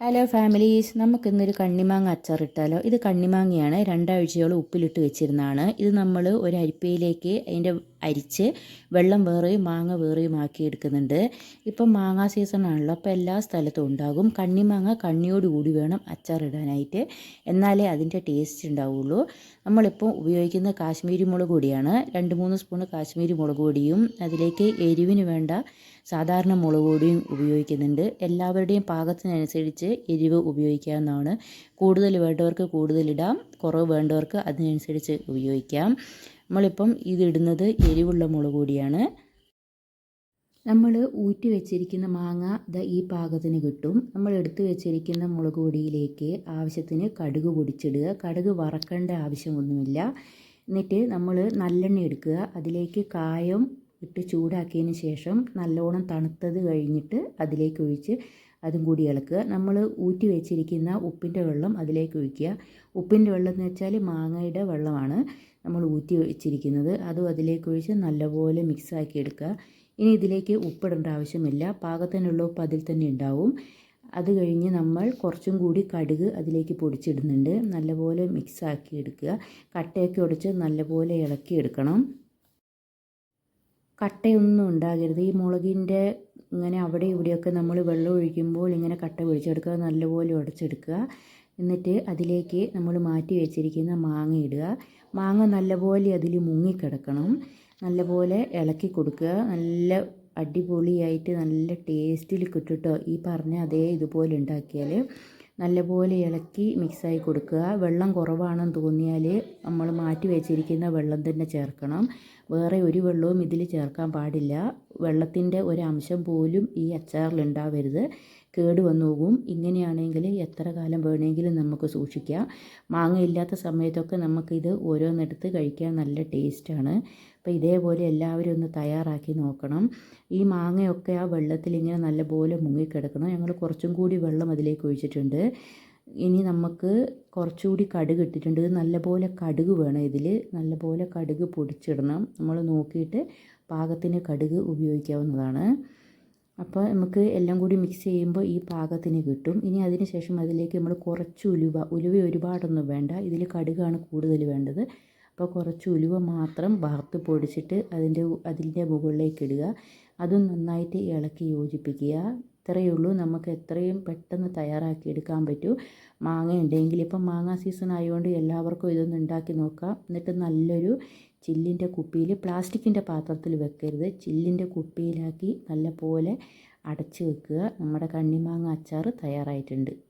Hello families നമുക്കിന്നൊരു കണ്ണിമാങ്ങ അച്ചാറിട്ടാലോ ഇത് കണ്ണിമാങ്ങയാണ്. രണ്ടാഴ്ചയോളം ഉപ്പിലിട്ട് വെച്ചിരുന്നതാണ്. ഇത് നമ്മൾ ഒരു അരിപ്പയിലേക്ക് അതിന്റെ അരിച്ച് വെള്ളം വേറെയും മാങ്ങ വേറെയും ആക്കി എടുക്കുന്നുണ്ട്. ഇപ്പം മാങ്ങ സീസൺ ആണല്ലോ അപ്പോൾ എല്ലാ സ്ഥലത്തും ഉണ്ടാകും. കണ്ണിമാങ്ങ കണ്ണിയോടുകൂടി വേണം അച്ചാറിടാനായിട്ട് എന്നാലേ അതിന്റെ ടേസ്റ്റ് ഉണ്ടാവുള്ളൂ. നമ്മളിപ്പോൾ ഉപയോഗിക്കുന്ന കാശ്മീരി മുളക് പൊടിയാണ്. രണ്ട് മൂന്ന് സ്പൂൺ കാശ്മീരി മുളക് പൊടിയും അതിലേക്ക് എരിവിന് വേണ്ട സാധാരണ മുളക് പൊടിയും ഉപയോഗിക്കുന്നുണ്ട്. എല്ലാവരുടെയും പാകത്തിനനുസരിച്ച് എരിവ് ഉപയോഗിക്കാവുന്നതാണ്. കൂടുതൽ വേണ്ടവർക്ക് കൂടുതലിടാം കുറവ് വേണ്ടവർക്ക് അതിനനുസരിച്ച് ഉപയോഗിക്കാം. നമ്മളിപ്പം ഇതിടുന്നത് എരിവുള്ള മുളക് പൊടിയാണ്. നമ്മൾ ഊറ്റി വെച്ചിരിക്കുന്ന മാങ്ങ ദ ഈ പാകത്തിന് കിട്ടും. നമ്മൾ എടുത്തു വെച്ചിരിക്കുന്ന മുളക് പൊടിയിലേക്ക് ആവശ്യത്തിന് കടുക് പൊടിച്ചിടുക. കടുക് വറക്കേണ്ട ആവശ്യമൊന്നുമില്ല. എന്നിട്ട് നമ്മൾ നല്ലെണ്ണ എടുക്കുക. അതിലേക്ക് കായം ഇട്ട് ചൂടാക്കിയതിന് ശേഷം നല്ലോണം തണുത്തത് കഴിഞ്ഞിട്ട് അതിലേക്ക് ഒഴിച്ച് അതും കൂടി ഇളക്കുക. നമ്മൾ ഊറ്റി വെച്ചിരിക്കുന്ന ഉപ്പിന്റെ വെള്ളം അതിലേക്ക് ഒഴിക്കുക. ഉപ്പിന്റെ വെള്ളം എന്ന് വെച്ചാൽ മാങ്ങയുടെ വെള്ളമാണ് നമ്മൾ ഊറ്റി വെച്ചിരിക്കുന്നത്. അതും അതിലേക്ക് ഒഴിച്ച് നല്ലപോലെ മിക്സാക്കി എടുക്കുക. ഇനി ഇതിലേക്ക് ഉപ്പിടേണ്ട ആവശ്യമില്ല. പാകത്തിനുള്ള ഉപ്പ് അതിൽ തന്നെ ഉണ്ടാവും. അത് കഴിഞ്ഞ് നമ്മൾ കുറച്ചും കൂടി കടുക് അതിലേക്ക് പൊടിച്ചിടുന്നുണ്ട്. നല്ലപോലെ മിക്സാക്കി എടുക്കുക. കട്ടയൊക്കെ ഉടച്ച് നല്ലപോലെ ഇളക്കി എടുക്കണം. കട്ടയൊന്നും ഉണ്ടാകരുത്. ഈ മുളകിന്റെ ഇങ്ങനെ അവിടെ ഇവിടെയൊക്കെ നമ്മൾ വെള്ളം ഒഴിക്കുമ്പോൾ ഇങ്ങനെ കട്ട പിടിച്ചെടുക്കുക നല്ലപോലെ ഉടച്ചെടുക്കുക. എന്നിട്ട് അതിലേക്ക് നമ്മൾ മാറ്റി വെച്ചിരിക്കുന്ന മാങ്ങ ഇടുക. മാങ്ങ നല്ലപോലെ അതിൽ മുങ്ങിക്കിടക്കണം. നല്ലപോലെ ഇളക്കി കൊടുക്കുക. നല്ല അടിപൊളിയായിട്ട് നല്ല ടേസ്റ്റിൽ കിട്ടുട്ടോ ഈ പറഞ്ഞ അതേ ഇതുപോലെ ഉണ്ടാക്കിയാൽ നല്ലപോലെ ഇളക്കി മിക്സായി കൊടുക്കുക. വെള്ളം കുറവാണെന്ന് തോന്നിയാൽ നമ്മൾ മാറ്റി വെച്ചിരിക്കുന്ന വെള്ളം തന്നെ ചേർക്കണം. വേറെ ഒരു വെള്ളവും ഇതിൽ ചേർക്കാൻ പാടില്ല. വെള്ളത്തിന്റെ ഒരംശം പോലും ഈ അച്ചാറിൽ ഉണ്ടാവരുത്. കേട് വന്നു പോകും. ഇങ്ങനെയാണെങ്കിൽ എത്ര കാലം വേണമെങ്കിലും നമുക്ക് സൂക്ഷിക്കാം. മാങ്ങ ഇല്ലാത്ത സമയത്തൊക്കെ നമുക്കിത് ഓരോന്നെടുത്ത് കഴിക്കാൻ നല്ല ടേസ്റ്റാണ്. അപ്പോൾ ഇതേപോലെ എല്ലാവരും ഒന്ന് തയ്യാറാക്കി നോക്കണം. ഈ മാങ്ങയൊക്കെ ആ വെള്ളത്തിൽ ഇങ്ങനെ നല്ലപോലെ മുങ്ങിക്കിടക്കണം. ഞങ്ങൾ കുറച്ചും കൂടി വെള്ളം അതിലേക്ക് ഒഴിച്ചിട്ടുണ്ട്. ഇനി നമുക്ക് കുറച്ചുകൂടി കടുക് ഇട്ടിട്ടുണ്ട്. നല്ലപോലെ കടുക് വേണം ഇതിൽ. നല്ലപോലെ കടുക് പൊടിച്ചിടണം. നമ്മൾ നോക്കിയിട്ട് പാകത്തിന് കടുക് ഉപയോഗിക്കാവുന്നതാണ്. അപ്പോൾ നമുക്ക് എല്ലാം കൂടി മിക്സ് ചെയ്യുമ്പോൾ ഈ പാകത്തിന് കിട്ടും. ഇനി അതിന് ശേഷം അതിലേക്ക് നമ്മൾ കുറച്ച് ഉലുവ ഉലുവ ഒരുപാടൊന്നും വേണ്ട. ഇതിൽ കടുകാണ് കൂടുതൽ വേണ്ടത്. അപ്പോൾ കുറച്ച് ഉലുവ മാത്രം വറുത്ത് പൊടിച്ചിട്ട് അതിന്റെ അതിന്റെ മുകളിലേക്ക് ഇടുക. അതും നന്നായിട്ട് ഇളക്കി യോജിപ്പിക്കുക. ഇത്രയേ ഉള്ളൂ നമുക്ക് എത്രയും പെട്ടെന്ന് തയ്യാറാക്കി എടുക്കാൻ പറ്റൂ. മാങ്ങ ഉണ്ടെങ്കിൽ ഇപ്പം മാങ്ങ സീസൺ ആയതുകൊണ്ട് എല്ലാവർക്കും ഇതൊന്ന് ഉണ്ടാക്കി നോക്കാം. എന്നിട്ട് നല്ലൊരു ചില്ലിന്റെ കുപ്പിയിൽ പ്ലാസ്റ്റിക്കിന്റെ പാത്രത്തിൽ വെക്കരുത്. ചില്ലിന്റെ കുപ്പിയിലാക്കി നല്ല പോലെ അടച്ച് വെക്കുക. നമ്മുടെ കണ്ണിമാങ്ങ അച്ചാർ തയ്യാറായിട്ടുണ്ട്.